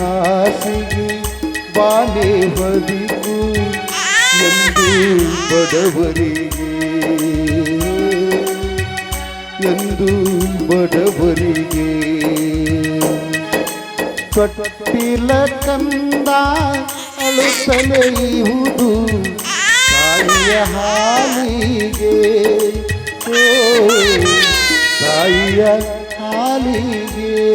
ಹಾಸಿಗೆ ಬಾನೆ ಬದಿಕು ಎಂದು ಬಡವರಿಗೆ. ಎಂದು ಬಡವರಿಗೆ. ಕಟ್ಟಿಲ ಕಂದ ಅಳುತ್ತಲೇ ಇಹುದು ತಾಯಿಯ ಹಾಲಿಗೆ. ತಾಯಿಯ ಹಾಲಿಗೆ.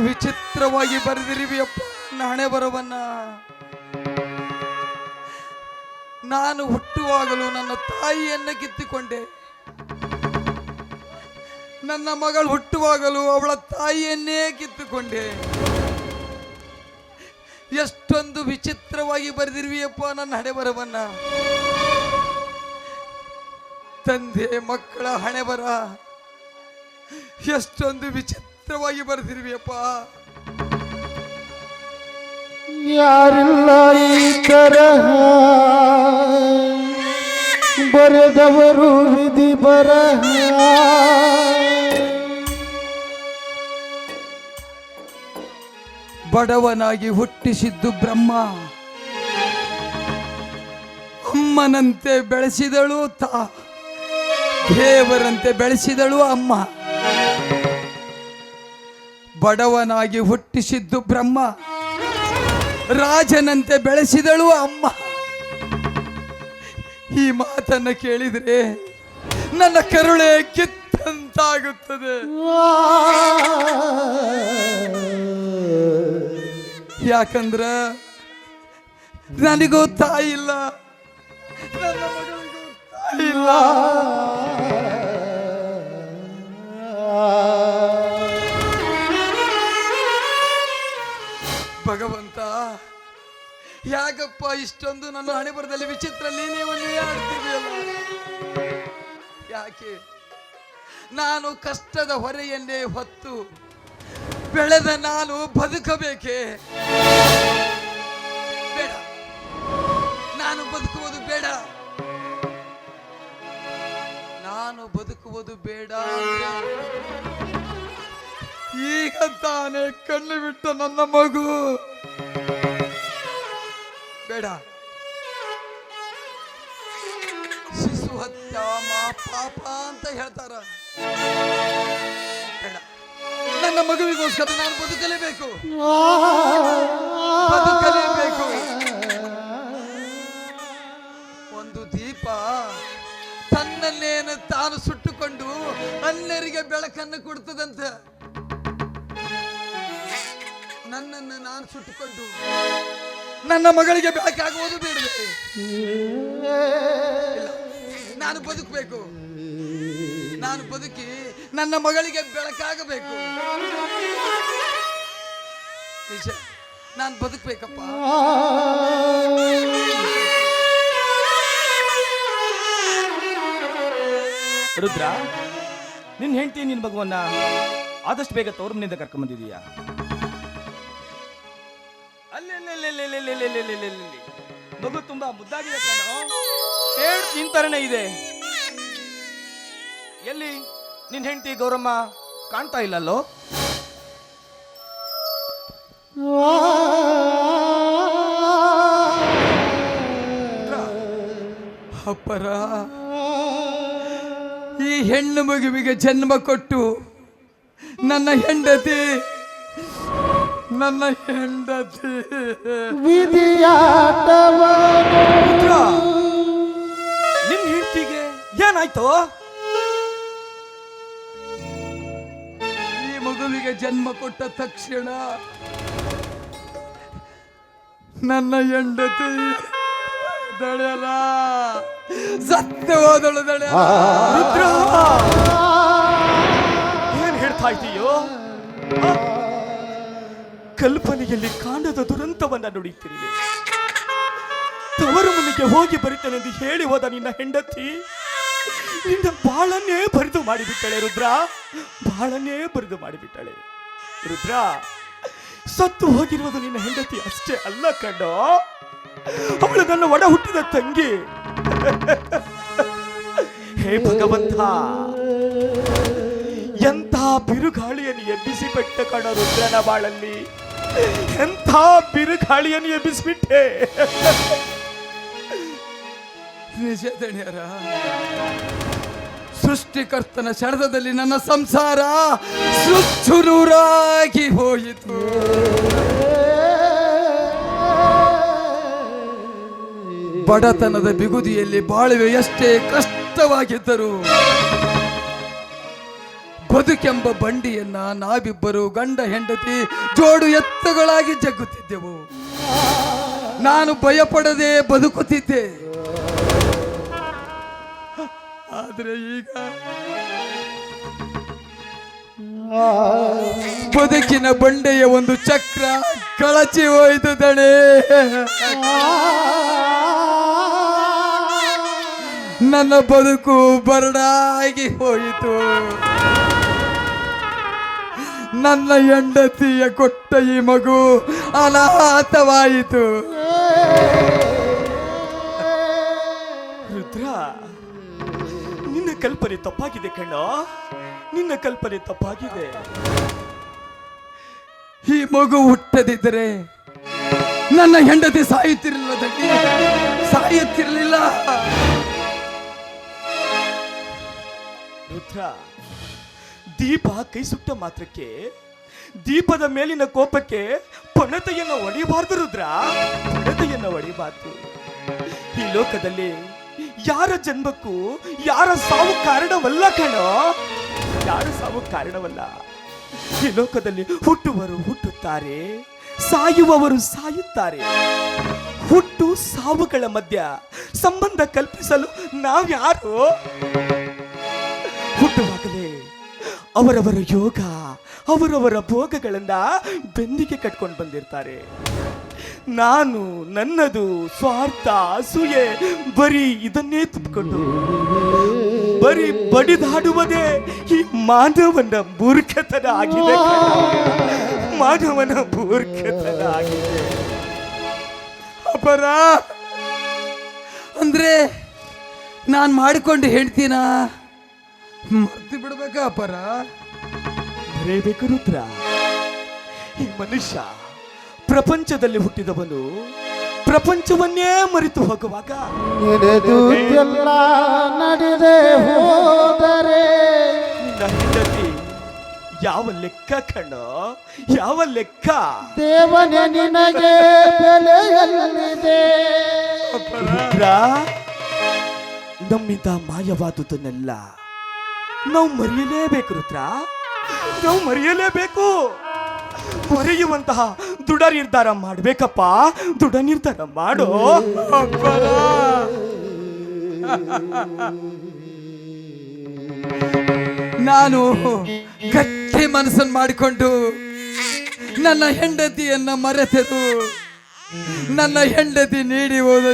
ವಿಚಿತ್ರವಾಗಿ ಬರೆದಿರಿವಿಯಪ್ಪ ನಾಣೆ ಬರವನ್ನ. ನಾನು ಹುಟ್ಟುವಾಗಲೂ ನನ್ನ ತಾಯಿಯನ್ನ ಕಿತ್ತುಕೊಂಡೆ ನನ್ನ ಮಗಳು ಹುಟ್ಟುವಾಗಲೂ ಅವಳ ತಾಯಿಯನ್ನೇ ಕಿತ್ತುಕೊಂಡೆ ಎಷ್ಟೊಂದು ವಿಚಿತ್ರವಾಗಿ ಬರೆದಿರುವಿಯಪ್ಪ ನನ್ನ ಹಣೆ ಬರವನ್ನ. ತಂದೆ ಮಕ್ಕಳ ಹಣೆ ಬರ. ಎಷ್ಟೊಂದು ವಿಚಿತ್ರವಾಗಿ ಬರೆದಿರುವಿಯಪ್ಪ. ಯಾರಿಲ್ಲ ಈ ತರಹ ಬರೆದವರು ವಿಧಿ ಬರಹ ಬಡವನಾಗಿ ಹುಟ್ಟಿಸಿದ್ದು ಬ್ರಹ್ಮ. ಅಮ್ಮನಂತೆ ಬೆಳೆಸಿದಳು ತಾ. ದೇವರಂತೆ ಬೆಳೆಸಿದಳು ಅಮ್ಮ. ಬಡವನಾಗಿ ಹುಟ್ಟಿಸಿದ್ದು ಬ್ರಹ್ಮ. ರಾಜನಂತೆ ಬೆಳೆಸಿದಳು ಅಮ್ಮ. ಈ ಮಾತನ್ನ ಕೇಳಿದ್ರೆ ನನ್ನ ಕರುಳೆ ಕಿತ್ತಂತಾಗುತ್ತದೆ. ಯಾಕಂದ್ರ ನನಗೂ ತಾಯಿ ಇಲ್ಲ. ನನ್ನ ಮಗಳಿಗೂ ತಾಯಿ ಯಾಕಪ್ಪ ಇಷ್ಟೊಂದು ನನ್ನ ಹಣೆಬರದಲ್ಲಿ ವಿಚಿತ್ರ ಲೀಲೆಯನ್ನೇ ಆಡ್ತಿದೆಯಲ್ಲ ಯಾಕೆ? ನಾನು ಕಷ್ಟದ ಹೊರೆಯನ್ನೇ ಹೊತ್ತು ಬೆಳೆದ ನಾನು ಬದುಕಬೇಕೆ? ಬೇಡ. ನಾನು ಬದುಕುವುದು ಬೇಡ. ನಾನು ಬದುಕುವುದು ಬೇಡ ಈಗ ತಾನೇ ಕಣ್ಣು ಬಿಟ್ಟ ನನ್ನ ಮಗು. ಬೇಡ. ಶಿಶು ಹತ್ಯ ಮಾ ಪಾಪ ಅಂತ ಹೇಳ್ತಾರ. ಬೇಡ. ನನ್ನ ಮಗುವಿಗೋಸ್ಕರ ನಾನು ಬದುಕಲೇಬೇಕು. ಬದುಕಲೇಬೇಕು. ಒಂದು ದೀಪ ತನ್ನನ್ನೇನು ತಾನು ಸುಟ್ಟುಕೊಂಡು ಅನ್ನರಿಗೆ ಬೆಳಕನ್ನು ಕೊಡ್ತದಂತೆ. ನನ್ನನ್ನು ನಾನು ಸುಟ್ಟುಕೊಂಡು ನನ್ನ ಮಗಳಿಗೆ ಬೆಳಕಾಗುವುದು ಬೇಡವೇ. ನಾನು ಬದುಕಬೇಕು. ನಾನು ಬದುಕಿ ನನ್ನ ಮಗಳಿಗೆ ಬೆಳಕಾಗಬೇಕು. ನಿಜ, ನಾನು ಬದುಕಬೇಕಪ್ಪ. ರುದ್ರ, ನಿನ್ ಹೆಂಡತಿ ನಿನ್ ಭಗವನ್ನ ಆದಷ್ಟು ಬೇಗ ತೋರ್ಮನಿಂದ ಮನೆಯಿಂದ ಕರ್ಕೊಂಡ್ ಮಗು ತುಂಬಾ ಮುದ್ದಾಗಿದೆ ಪೇಡ್ ನಿಂತರನೇ ಇದೆ. ಎಲ್ಲಿ? ನಿನ್ ಹೆಂಡತಿ ಗೌರಮ್ಮ ಕಾಣ್ತಾ ಇಲ್ಲಲ್ಲೋ? ಅಪ್ಪರ ಈ ಹೆಣ್ಣು ಮಗುವಿಗೆ ಜನ್ಮ ಕೊಟ್ಟು ನನ್ನ ಹೆಂಡತಿ ನನ್ನ ಹೆಂಡತಿ. ರುದ್ರ ನಿನ್ ಹೆಂಡತಿಗೆ ಏನಾಯ್ತು? ಈ ಮಗುವಿಗೆ ಜನ್ಮ ಕೊಟ್ಟ ತಕ್ಷಣ ನನ್ನ ಹೆಂಡತಿ ದಳೆಯಲ್ಲ ಸತ್ಯ ಹೋದಳು ರುದ್ರ ಏನ್ ಹೇಳ್ತಾ ಇದೀಯೋ? ಆ? ಕಲ್ಪನೆಯಲ್ಲಿ ಕಾಣದ ದುರಂತವನ್ನ ನುಡಿಯುತ್ತಿರುವೆ ತವರು ಮನೆಗೆ ಹೋಗಿ ಬರುತ್ತೇನೆಂದು ಹೇಳಿ ಹೋದ ನಿನ್ನ ಹೆಂಡತಿ, ನಿನ್ನ ಬಾಳನ್ನೇ ಬರಿದು ಮಾಡಿಬಿಟ್ಟಳೆ ರುದ್ರ. ಬಾಳನ್ನೇ ಬರಿದು ಮಾಡಿಬಿಟ್ಟಳೆ ರುದ್ರ. ಸತ್ತು ಹೋಗಿರುವುದು ನಿನ್ನ ಹೆಂಡತಿ ಅಷ್ಟೇ ಅಲ್ಲ ಕಂಡು ಅವಳು ನನ್ನ ಒಡ ಹುಟ್ಟಿದ ತಂಗಿ. ಹೇ ಭಗವಂತ, ಎಂಥ ಬಿರುಗಾಳಿಯನ್ನು ಎಬ್ಬಿಸಿ ಬಿಟ್ಟ ಕಣ ರುದ್ರನ ಬಾಳಲ್ಲಿ. ಎಂಥ ಬಿರುಗಾಳಿಯನ್ನು ಎಬ್ಬಿಸಿಬಿಟ್ಟೆ? ನಿಜ ದಣಿಯರ ಸೃಷ್ಟಿಕರ್ತನ ಶರದದಲ್ಲಿ ನನ್ನ ಸಂಸಾರ ಸುಚ್ಚುನೂರಾಗಿ ಹೋಯಿತು. ಬಡತನದ ಬಿಗುದಿಯಲ್ಲಿ ಬಾಳುವೆ ಎಷ್ಟೇ ಕಷ್ಟವಾಗಿದ್ದರು ಬದುಕೆಂಬ ಬಂಡಿಯನ್ನ ನಾವಿಬ್ಬರು ಗಂಡ ಹೆಂಡತಿ ಜೋಡು ಎತ್ತುಗಳಾಗಿ ಜಗ್ಗುತ್ತಿದ್ದೆವು. ನಾನು ಭಯಪಡದೆ ಬದುಕುತ್ತಿದ್ದೆ. ಆದರೆ ಈಗ ಬದುಕಿನ ಬಂಡೆಯ ಒಂದು ಚಕ್ರ ಕಳಚಿ ಹೋಯಿತು ದಣೆ. ನನ್ನ ಬದುಕು ಬರಡಾಗಿ ಹೋಯಿತು. ನನ್ನ ಹೆಂಡತಿಯ ಕೊಟ್ಟ ಈ ಮಗು ಅನಾಥವಾಯಿತು. ರುದ್ರ ನಿನ್ನ ಕಲ್ಪನೆ ತಪ್ಪಾಗಿದೆ ಕಣ್ಣ. ನಿನ್ನ ಕಲ್ಪನೆ ತಪ್ಪಾಗಿದೆ. ಈ ಮಗು ಹುಟ್ಟದಿದ್ದರೆ ನನ್ನ ಹೆಂಡತಿ ಸಾಯುತ್ತಿರಲಿಲ್ಲ ತಂಗಿ ಸಾಯುತ್ತಿರಲಿಲ್ಲ. ರುದ್ರ ದೀಪ ಕೈ ಸುಟ್ಟ ಮಾತ್ರಕ್ಕೆ, ದೀಪದ ಮೇಲಿನ ಕೋಪಕ್ಕೆ ಪಣತೆಯನ್ನು ಒಡಿಬಾರ್ದು ರುದ್ರ. ಪಣತೆಯನ್ನು ಒಡಿಬಾರ್ದು ಈ ಲೋಕದಲ್ಲಿ ಯಾರ ಜನ್ಮಕ್ಕೂ ಯಾರ ಸಾವು ಕಾರಣವಲ್ಲ ಕಣೋ? ಯಾರ ಸಾವು ಕಾರಣವಲ್ಲ? ಈ ಲೋಕದಲ್ಲಿ ಹುಟ್ಟುವರು ಹುಟ್ಟುತ್ತಾರೆ, ಸಾಯುವವರು ಸಾಯುತ್ತಾರೆ. ಹುಟ್ಟು ಸಾವುಗಳ ಮಧ್ಯ ಸಂಬಂಧ ಕಲ್ಪಿಸಲು ನಾವ್ಯಾರು? ಅವರವರ ಯೋಗ, ಅವರವರ ಭೋಗಗಳನ್ನ ಬೆಂದಿಗೆ ಕಟ್ಕೊಂಡು ಬಂದಿರ್ತಾರೆ. ನಾನು ನನ್ನದು ಸ್ವಾರ್ಥ ಅಸೂಯೆ ಬರೀ ಇದನ್ನೇ ತುಂಬಿಕೊಂಡು, ಬರೀ ಬಡಿದಾಡುವುದೇ ಈ ಮಾನವನ ಮೂರ್ಖತನ ಆಗಿದೆ. ಮಾನವನ ಮೂರ್ಖತನ ಆಗಿದೆ. ಅಪರ, ಅಂದ್ರೆ ನಾನು ಮಾಡಿಕೊಂಡು ಹೇಳ್ತೀನ? ಮರ್ತು ಬಿಡ್ಬೇಕ ಅಪರ. ಬರೇಬೇಕು ರುದ್ರ. ಈ ಮನುಷ್ಯ ಪ್ರಪಂಚದಲ್ಲಿ ಹುಟ್ಟಿದವನು ಪ್ರಪಂಚವನ್ನೇ ಮರೆತು ಹೋಗುವಾಗ ನಡೆದು ಎಲ್ಲ ನಡೆದೆ ಹೋದರೆ. ಹೆಂಡತಿ ಯಾವ ಲೆಕ್ಕ ಕಣ? ಯಾವ ಲೆಕ್ಕ? ದೇವನೇ ನಿನಗೆ ಬೆಲೆಯಲ್ಲಿದೆ ರುದ್ರ ನಮ್ಮಿಂದ ಮಾಯವಾದುದನ್ನೆಲ್ಲ ನಾವು ಮರೆಯಲೇಬೇಕು ರುದ್ರ. ನಾವು ಮರೆಯಲೇಬೇಕು. ಮರೆಯುವಂತಹ ದೃಢ ನಿರ್ಧಾರ ಮಾಡ್ಬೇಕಪ್ಪ. ದೃಢ ನಿರ್ಧಾರ ಮಾಡು. ನಾನು ಗಟ್ಟಿ ಮನಸ್ಸನ್ನು ಮಾಡಿಕೊಂಡು ನನ್ನ ಹೆಂಡತಿಯನ್ನ ಮರೆತೆದು ನನ್ನ ಹೆಂಡತಿ ನೀಡಿ ಹೋದ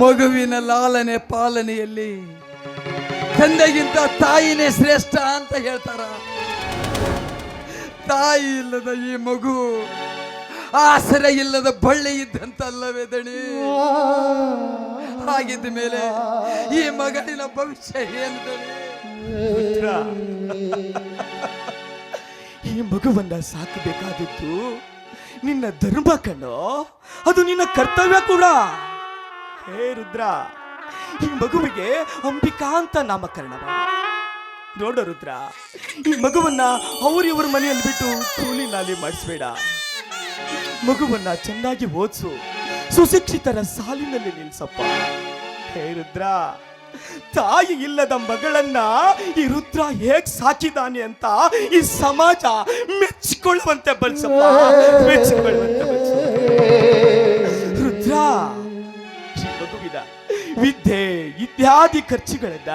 ಮಗುವಿನ ಲಾಲನೆ ಪಾಲನೆಯಲ್ಲಿ ತಂದೆಗಿಂತ ತಾಯಿನೇ ಶ್ರೇಷ್ಠ ಅಂತ ಹೇಳ್ತಾರ. ತಾಯಿ ಇಲ್ಲದ ಈ ಮಗು ಆಸರೆ ಇಲ್ಲದ ಬಳ್ಳಿ ಇದ್ದಂತಲ್ಲವೇ ದಣಿ? ಹಾಗಿದ್ದ ಮೇಲೆ ಈ ಮಗನಿನ ಭವಿಷ್ಯ ಏನು ಈ ಮಗುವನ್ನ ಸಾಕಬೇಕಾದದ್ದು ನಿನ್ನ ಧರ್ಮ ಅದು ನಿನ್ನ ಕರ್ತವ್ಯ ಕೂಡ. ಹೇ ರುದ್ರ, ಈ ಮಗುವಿಗೆ ಅಂಬಿಕಾ ಅಂತ ನಾಮಕರಣ ನೋಡ ರುದ್ರ, ಈ ಮಗುವನ್ನ ಅವ್ರಿವ್ರ ಮನೆಯಲ್ಲಿ ಬಿಟ್ಟು ಕೂಲಿ ನಾಲಿ ಮಾಡಿಸ್ಬೇಡ. ಮಗುವನ್ನ ಚೆನ್ನಾಗಿ ಓದಿಸು, ಸುಶಿಕ್ಷಿತರ ಸಾಲಿನಲ್ಲಿ ನಿಲ್ಸಪ್ಪ. ಹೇ ರುದ್ರ, ತಾಯಿ ಇಲ್ಲದ ಮಗಳನ್ನ ಈ ರುದ್ರ ಹೇಗ್ ಸಾಕಿದಾನೆ ಅಂತ ಈ ಸಮಾಜ ಮೆಚ್ಚಿಕೊಳ್ಳುವಂತೆ ಬಳಸಪ್ಪ ಮೆಚ್ಚಿಕೊಳ್ಳುವಂತೆ ರುದ್ರ ವಿದ್ಯೆ ಇತ್ಯಾದಿ ಖರ್ಚುಗಳೆಲ್ಲ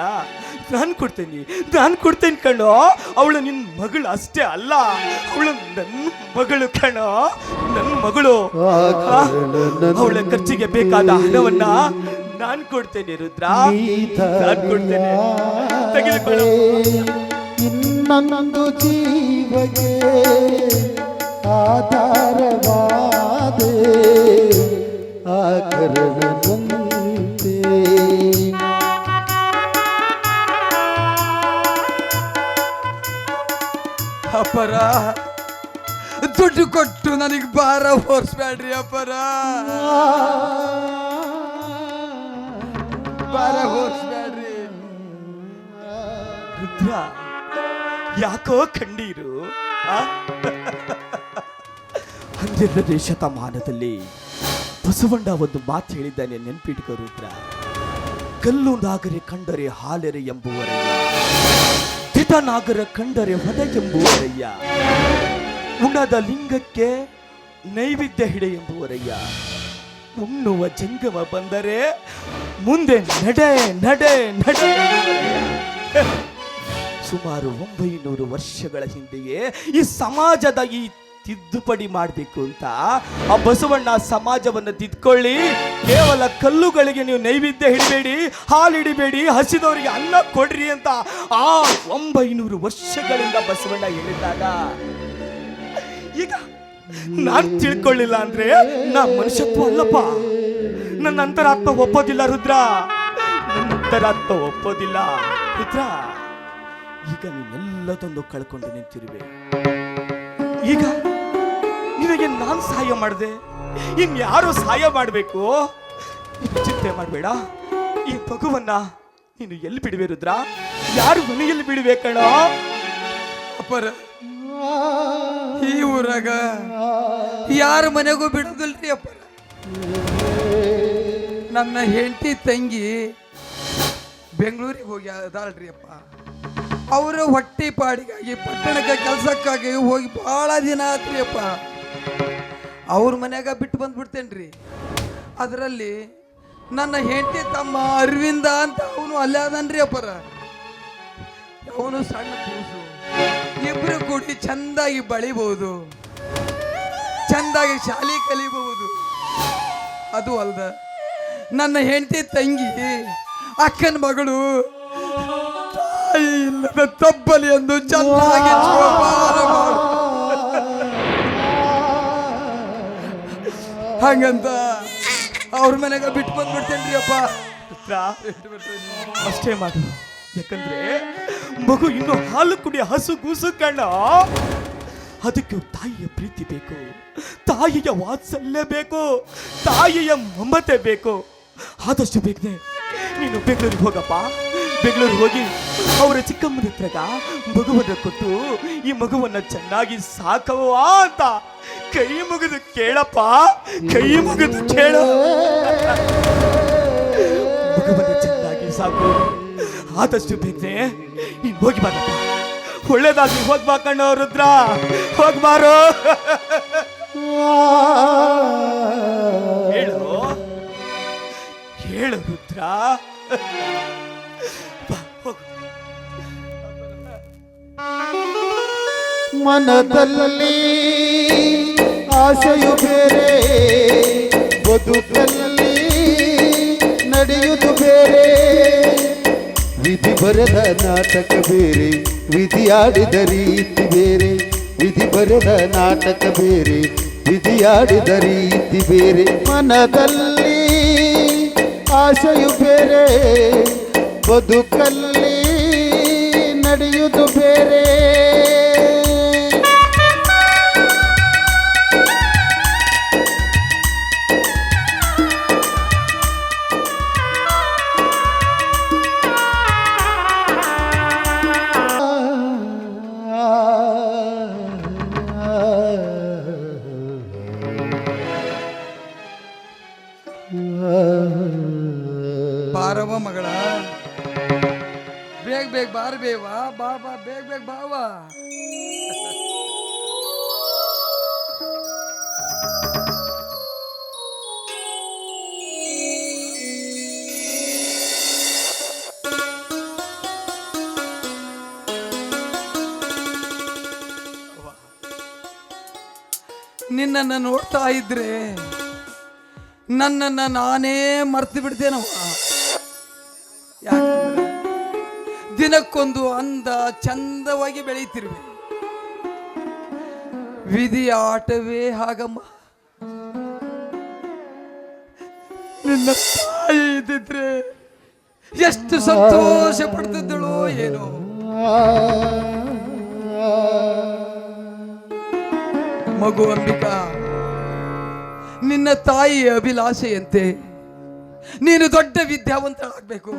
ನಾನು ಕೊಡ್ತೇನೆ ನಾನು ಕೊಡ್ತೇನೆ ಕಣೋ. ಅವಳು ನಿನ್ನ ಮಗಳು ಅಷ್ಟೇ ಅಲ್ಲ. ಅವಳು ನನ್ನ ಮಗಳು ಕಣೋ. ನನ್ನ ಮಗಳು. ಅವಳ ಖರ್ಚಿಗೆ ಬೇಕಾದ ಹಣವನ್ನ ನಾನು ಕೊಡ್ತೇನೆ ರುದ್ರ. ನಾನು ಕೊಡ್ತೇನೆ. ತೆಗೆದುಕೊಳ್ಳು. ಇನ್ನೊಂದು ಜೀವಗೆ ಆಧಾರವಾದೆ. ಆಕರಣನಂತೆ ನನಗೆ ಭಾರ ಹೊರಿಸ್ಬೇಡ್ರಿ ಅಪ್ಪರ. ಭಾರ ಹೊರಿಸ್ಬೇಡ್ರಿ. ರುದ್ರ, ಯಾಕೋ ಕಂಡೀರು? ಹನ್ನೆರಡನೇ ಶತಮಾನದಲ್ಲಿ ಬಸವಣ್ಣ ಒಂದು ಮಾತು ಹೇಳಿದ್ದಾನೆ ನೆನ್ಪಿಟ್ಕೋ ರುದ್ರ. ಕಲ್ಲು ನಾಗರೆ ಕಂಡರೆ ಹಾಲೆರೆ ಎಂಬುವರಯ್ಯ. ತಿಟ ನಾಗರ ಕಂಡರೆ ಹೊದ ಎಂಬುವರಯ್ಯ. ಉಣದ ಲಿಂಗಕ್ಕೆ ನೈವೇದ್ಯ ಹಿಡೆ ಎಂಬುವರಯ್ಯ ಉಣ್ಣುವ ಜಂಗಮ ಬಂದರೆ ಮುಂದೆ ನಡೆ ನಡೆ ನಡೆ. ಸುಮಾರು ಒಂಬೈನೂರು ವರ್ಷಗಳ ಹಿಂದೆಯೇ ಈ ಸಮಾಜದ ಈ ತಿದ್ದುಪಡಿ ಮಾಡಬೇಕು ಅಂತ ಆ ಬಸವಣ್ಣ ಸಮಾಜವನ್ನು ತಿದ್ಕೊಳ್ಳಿ ಕೇವಲ ಕಲ್ಲುಗಳಿಗೆ ನೀವು ನೈವೇದ್ಯ ಹಿಡಿಬೇಡಿ ಹಾಲು ಹಿಡಿಬೇಡಿ ಹಸಿದವರಿಗೆ ಅನ್ನ ಕೊಡ್ರಿ ಅಂತ ಆ ಒಂಬೈನೂರು ವರ್ಷಗಳಿಂದ ಬಸವಣ್ಣ ಹೇಳಿದಾಗ ಈಗ ನಾನು ತಿಳ್ಕೊಳ್ಳಿಲ್ಲ ಅಂದ್ರೆ ನಾ ಮನುಷ್ಯತ್ವ ಅಲ್ಲಪ್ಪ. ನನ್ನ ಅಂತರಾತ್ಮ ಒಪ್ಪೋದಿಲ್ಲ, ರುದ್ರ. ನನ್ನ ಅಂತರಾತ್ಮ ಒಪ್ಪೋದಿಲ್ಲ, ರುದ್ರ. ಈಗ ನೀನೆಲ್ಲದನ್ನು ಕಳ್ಕೊಂಡು ನಿಂತಿರುವೆ. ಈಗ ನಿನಗೆ ನಾನು ಸಹಾಯ ಮಾಡಿದೆ? ಇನ್ಯಾರು ಸಹಾಯ ಮಾಡಬೇಕು? ಚಿಂತೆ ಮಾಡಬೇಡ. ಈ ಮಗುವನ್ನ ನೀನು ಎಲ್ಲಿ ಬಿಡುವೆ, ರುದ್ರ? ಯಾರು ಮನೆಯಲ್ಲಿ ಬಿಡಬೇಕಣ ಅಪರ ಈ ಊರಾಗ? ಯಾರ ಮನೆಗೂ ಬಿಡುದಿಲ್ರಿ ಅಪ್ಪ? ನನ್ನ ಹೆಂಡತಿ ತಂಗಿ ಬೆಂಗಳೂರಿಗೆ ಹೋಗಿ ಅದಾಳ್ರಿ ಅಪ್ಪ. ಅವರ ಹೊಟ್ಟೆ ಪಾಡಿಗಾಗಿ, ಪಟ್ಟಣಕ್ಕೆ ಕೆಲಸಕ್ಕಾಗಿ ಹೋಗಿ ಭಾಳ ದಿನ ಆತ್ರಿ ಅಪ್ಪ. ಅವ್ರ ಮನ್ಯಾಗ ಬಿಟ್ಟು ಬಂದ್ಬಿಡ್ತೇನ್ರಿ. ಅದರಲ್ಲಿ ನನ್ನ ಹೆಂಡತಿ ತಮ್ಮ ಅರವಿಂದ ಅಂತ ಅವನು ಅಲ್ಲೇ ಅದನ್ರಿ ಅಪ್ಪರ. ಅವನು ಸಣ್ಣ ಕೂಸು. ಇಬ್ರು ಕೂಡಿ ಚಂದಾಗಿ ಬಳಿಬಹುದು. ಚಂದಾಗಿ ಶಾಲೆ ಕಲಿಬಹುದು. ಅದು ಅಲ್ದ. ನನ್ನ ಹೆಂಡತಿ ತಂಗಿ ಅಕ್ಕನ ಮಗಳು ತಾಯಿ ಇಲ್ಲದ ತಬ್ಬಲಿ ಎಂದು ಚೆನ್ನಾಗಿ ಜೋಪಾನ ಮಾಡು. ಹಂಗಂತ ಅವ್ರ ಮನೆಗೆ ಬಿಟ್ಟು ಬಂದ್ಬಿಡ್ತೇನ್ರಿ ಅಪ್ಪ. ಅಷ್ಟೇ ಮಾಡು. ಯಾಕಂದ್ರೆ ಮಗು ಇನ್ನು ಹಾಲು ಕುಡಿಯ ಹಸು ಗೂಸು ಕಣ್ಣ ಅದಕ್ಕೆ ತಾಯಿಯ ಪ್ರೀತಿ ಬೇಕು. ತಾಯಿಯ ವಾತ್ಸಲ್ಯ ಬೇಕು. ತಾಯಿಯ ಮಮತೆ ಬೇಕು. ಆದಷ್ಟು ಬೇಗನೆ ನೀನು ಬೆಂಗಳೂರಿಗೆ ಹೋಗಪ್ಪ. ಬೆಂಗಳೂರಿಗೆ ಹೋಗಿ ಅವರ ಚಿಕ್ಕಮ್ಮನ ಹತ್ರಗ ಮಗುವನ್ನ ಕೊಟ್ಟು ಈ ಮಗುವನ್ನ ಚೆನ್ನಾಗಿ ಸಾಕವಾ ಅಂತ ಕೈ ಮುಗಿದು ಕೇಳಪ್ಪ. ಕೈ ಮುಗಿದು ಕೇಳ. ಮಗುವನ್ನ ಚೆನ್ನಾಗಿ ಸಾಕು. ಆದಷ್ಟು ಬೇಗನೆ ನೀನು ಹೋಗಿ ಬಾರಪ್ಪ ಒಳ್ಳೇದಾಗಿ ಹೋಗ್ಬಾ ಕಣ್ಣೋ ರುದ್ರ. ಹೋಗ್ಬಾರೋ ಹೇಳು. ಹೇಳು ರುದ್ರ. ಮನದಲ್ಲಿ ಆಸೆಯು ಬೇರೆ, ಬದುಕಲ್ಲಿ ನಡೆಯುವುದು ಬೇರೆ. ವಿಧಿ ಬರೆದ ನಾಟಕ ಬೇರೆ, ವಿಧಿ ಆಡಿದ ರೀತಿ ಬೇರೆ, ವಿಧಿ ಬರೆದ ನಾಟಕ ಬೇರೆ, ವಿಧಿ ಆಡಿದ ರೀತಿ ಬೇರೆ. ಮನದಲ್ಲಿ ಆಸೆಯು ಬೇರೆ, ಬದುಕಲ್ಲಿ ನಿನ್ನನ್ನು ನೋಡ್ತಾ ಇದ್ರೆ ನನ್ನನ್ನು ನಾನೇ ಮರ್ತು ಬಿಡ್ತೇನವ ದಿನಕ್ಕೊಂದು ಅಂದ ಚಂದವಾಗಿ ಬೆಳೀತಿರ್ವಿ. ವಿಧಿ ಆಟವೇ ಹಾಗಮ್ಮ. ನಿನ್ನ ತಾಯಿ ಇದ್ದಿದ್ರೆ ಎಷ್ಟು ಸಂತೋಷ ಪಡ್ತಿದ್ದಳು ಏನೋ. ಮಗು ಅಂಬಿಕಾ ನಿನ್ನ ತಾಯಿಯ ಅಭಿಲಾಷೆಯಂತೆ ನೀನು ದೊಡ್ಡ ವಿದ್ಯಾವಂತಳಾಗಬೇಕು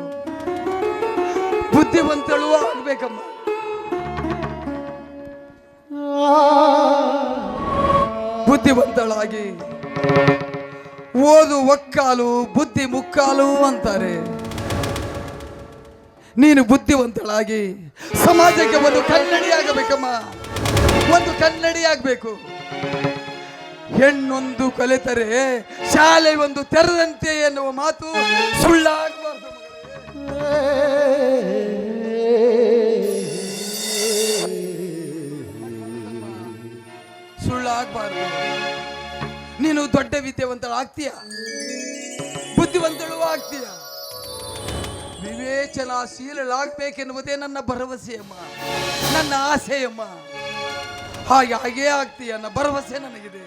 ಬುದ್ಧಿವಂತಳು ಆಗ್ಬೇಕಮ್ಮ. ಬುದ್ಧಿವಂತಳಾಗಿ ಓದು ಒಕ್ಕಾಲು, ಬುದ್ಧಿ ಮುಕ್ಕಾಲು ಅಂತಾರೆ. ನೀನು ಬುದ್ಧಿವಂತಳಾಗಿ ಸಮಾಜಕ್ಕೆ ಒಂದು ಕನ್ನಡಿಯಾಗಬೇಕಮ್ಮ. ಒಂದು ಕನ್ನಡಿ ಆಗಬೇಕು. ಹೆಣ್ಣೊಂದು ಕಲಿತರೆ ಶಾಲೆ ಒಂದು ತೆರೆದಂತೆ ಎನ್ನುವ ಮಾತು ಸುಳ್ಳಾಗಬಾರ್ದು. ಸುಳ್ಳಾಗಬಾರ್ದು ನೀನು ದೊಡ್ಡ ವಿದ್ಯಾವಂತಳಾಗ್ತೀಯ ಬುದ್ಧಿವಂತಳು ಆಗ್ತೀಯ? ವಿವೇಚನಾಶೀಲಾಗಬೇಕೆನ್ನುವುದೇ ನನ್ನ ಭರವಸೆಯಮ್ಮ. ನನ್ನ ಆಸೆಯಮ್ಮ. ಹಾಗೆ ಹಾಗೇ ಆಗ್ತೀಯ ಅನ್ನೋ ಭರವಸೆ ನನಗಿದೆ.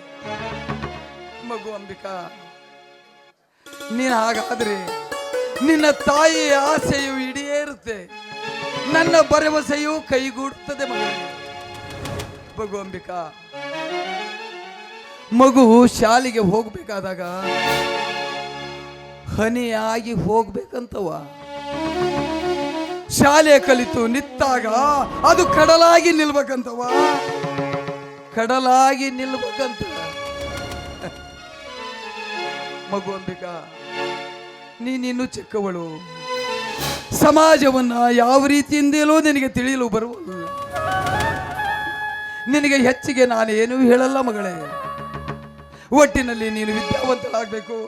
ಮಗು ಅಂಬಿಕಾ, ನೀನು ಹಾಗಾದ್ರೆ ನಿನ್ನ ತಾಯಿಯ ಆಸೆಯು ಈಡೇರುತ್ತೆ. ನನ್ನ ಭರವಸೆಯು ಕೈಗೂಡುತ್ತದೆ ಮಗು. ಮಗು ಅಂಬಿಕಾ, ಮಗು ಶಾಲೆಗೆ ಹೋಗ್ಬೇಕಾದಾಗ ಹನಿಯಾಗಿ ಹೋಗ್ಬೇಕಂತವ ಶಾಲೆ ಕಲಿತು ನಿತ್ತಾಗ ಅದು ಕಡಲಾಗಿ ನಿಲ್ಬೇಕಂತವ ಕಡಲಾಗಿ ನಿಲ್ಬೇಕಂತ ಮಗು ಅಂಬಿಕ ನೀನಿನ್ನು ಚಿಕ್ಕವಳು. ಸಮಾಜವನ್ನ ಯಾವ ರೀತಿಯಿಂದಲೂ ನಿನಗೆ ತಿಳಿಯಲು ಬರುವುದು. ನಿನಗೆ ಹೆಚ್ಚಿಗೆ ನಾನೇನು ಹೇಳಲ್ಲ ಮಗಳೇ. ಒಟ್ಟಿನಲ್ಲಿ ನೀನು ವಿದ್ಯಾವಂತಳಾಗಬೇಕು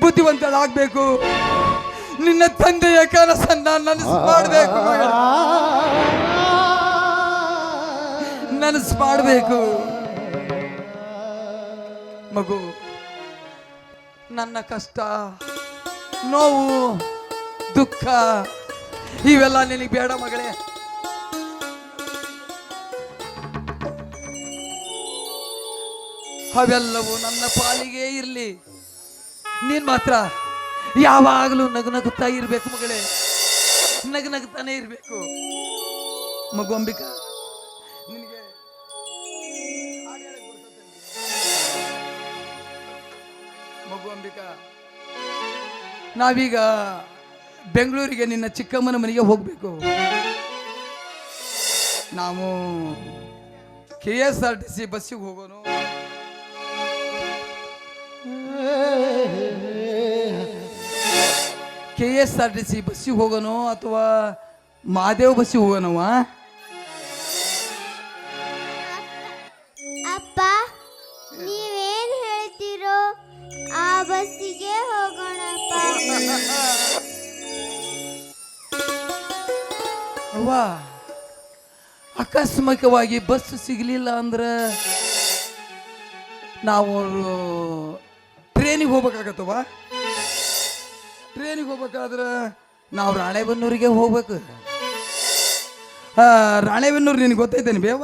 ಬುದ್ಧಿವಂತಳಾಗಬೇಕು. ನಿನ್ನ ತಂದೆಯ ಕನಸನ್ನ ನನಸು ಮಾಡಬೇಕು ನನಸು ಮಾಡಬೇಕು. ಮಗು, ನನ್ನ ಕಷ್ಟ, ನೋವು, ದುಃಖ, ಇವೆಲ್ಲ ನಿನಗೆ ಬೇಡ ಮಗಳೇ. ಅವೆಲ್ಲವೂ ನನ್ನ ಪಾಲಿಗೆ ಇರಲಿ. ನೀನ್ ಮಾತ್ರ ಯಾವಾಗಲೂ ನಗು ನಗುತ್ತಾ ಇರಬೇಕು ಮಗಳೇ. ನಗು ನಗುತ್ತಾನೆ ಇರಬೇಕು. ಮಗು ಅಂಬಿಕಾ ನಾವೀಗ ಬೆಂಗಳೂರಿಗೆ ನಿನ್ನ ಚಿಕ್ಕಮ್ಮನ ಮನೆಗೆ ಹೋಗಬೇಕು. ನಾವು K S R T C ಬಸ್ಸಿಗೆ ಹೋಗೋನು. K S R T C ಬಸ್ಸಿಗೆ ಹೋಗೋನು ಅಥವಾ ಮಹಾದೇವ್ ಬಸ್ಸಿಗೆ ಹೋಗೋಣವ ಅಪ್ಪ, ನೀವೇನ್ ಹೇಳ್ತೀರೋ ಆ ಬಸ್ಸಿಗೆ ಅವ್ವ ಆಕಸ್ಮಿಕವಾಗಿ ಬಸ್ ಸಿಗಲಿಲ್ಲ ಅಂದ್ರೆ ನಾವು ಟ್ರೇನಿಗೆ ಹೋಗ್ಬೇಕಾಗತ್ತವ ಟ್ರೇನಿಗೆ ಹೋಗ್ಬೇಕಾದ್ರೆ ನಾವು ರಾಣೆಬೆನ್ನೂರಿಗೆ ಹೋಗ್ಬೇಕು. ರಾಣೆಬೆನ್ನೂರು ನಿನಗೆ ಗೊತ್ತೈತೇನೆ ಬೇವ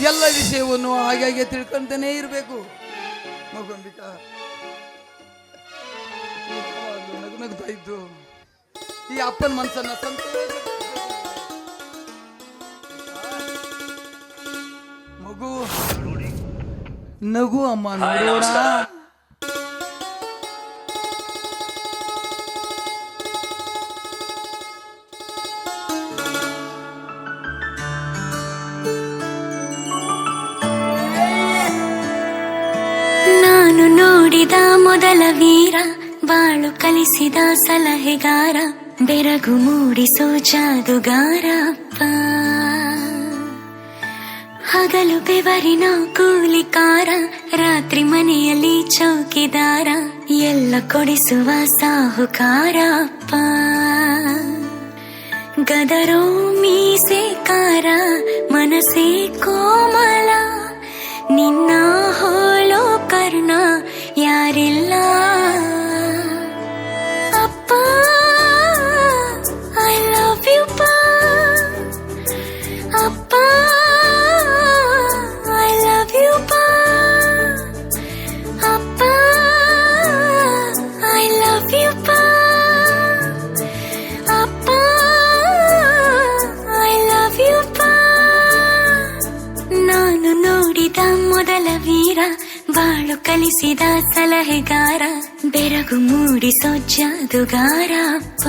ಎಲ್ಲ ವಿಷಯವನ್ನು ಹಾಗೆ ತಿಳ್ಕೊಂತಾನೆ ಇರಬೇಕು. ಮಗುಂಬಿಕಾ. ನಗು ಈ ಅಪ್ಪನ ಮನಸ್ಸನ್ನ ಸಂತೋಷ ಮಗು, ನಗು ಅಮ್ಮ ನೋಡೋಣ. ನೋಡಿದ ಮೊದಲ ವೀರ, ಬಾಳು ಕಲಿಸಿದ ಸಲಹೆಗಾರ, ಬೆರಗು ಮೂಡಿಸೋ ಜಾದುಗಾರಪ್ಪ ಹಗಲು ಬೆವರಿನ ಕೂಲಿಕಾರ, ರಾತ್ರಿ ಮನೆಯಲ್ಲಿ ಚೌಕಿದಾರ, ಎಲ್ಲ ಕೊಡಿಸುವ ಸಾಹುಕಾರಪ್ಪ ಗದರೋ ಮೀಸೆಕಾರ ಮನಸೇ ಕೋಮಲ, ನಿನ್ನ ಹೋಳೋ ಕರ್ಣ ಯಾರಿಲ್ಲ ಅಪ್ಪ ಐ ಲವ್ ಯು ಪಾ ಅಪ್ಪ ಐ ಲವ್ ಯು ಪಾ ಅಪ್ಪ ಐ ಲವ್ ಯು ಪಾ ಅಪ್ಪ ಐ ಲವ್ ಯು ಪಾ ನಾನು ನೋಡಿದ ಮೊದಲ ವೀರ ಬಾಳು ಕಲಿಸಿದ ಸಲಹೆಗಾರ ಬೆರಗು ಮೂಡಿಸೋ ಜಾದುಗಾರ ಅಪ್ಪ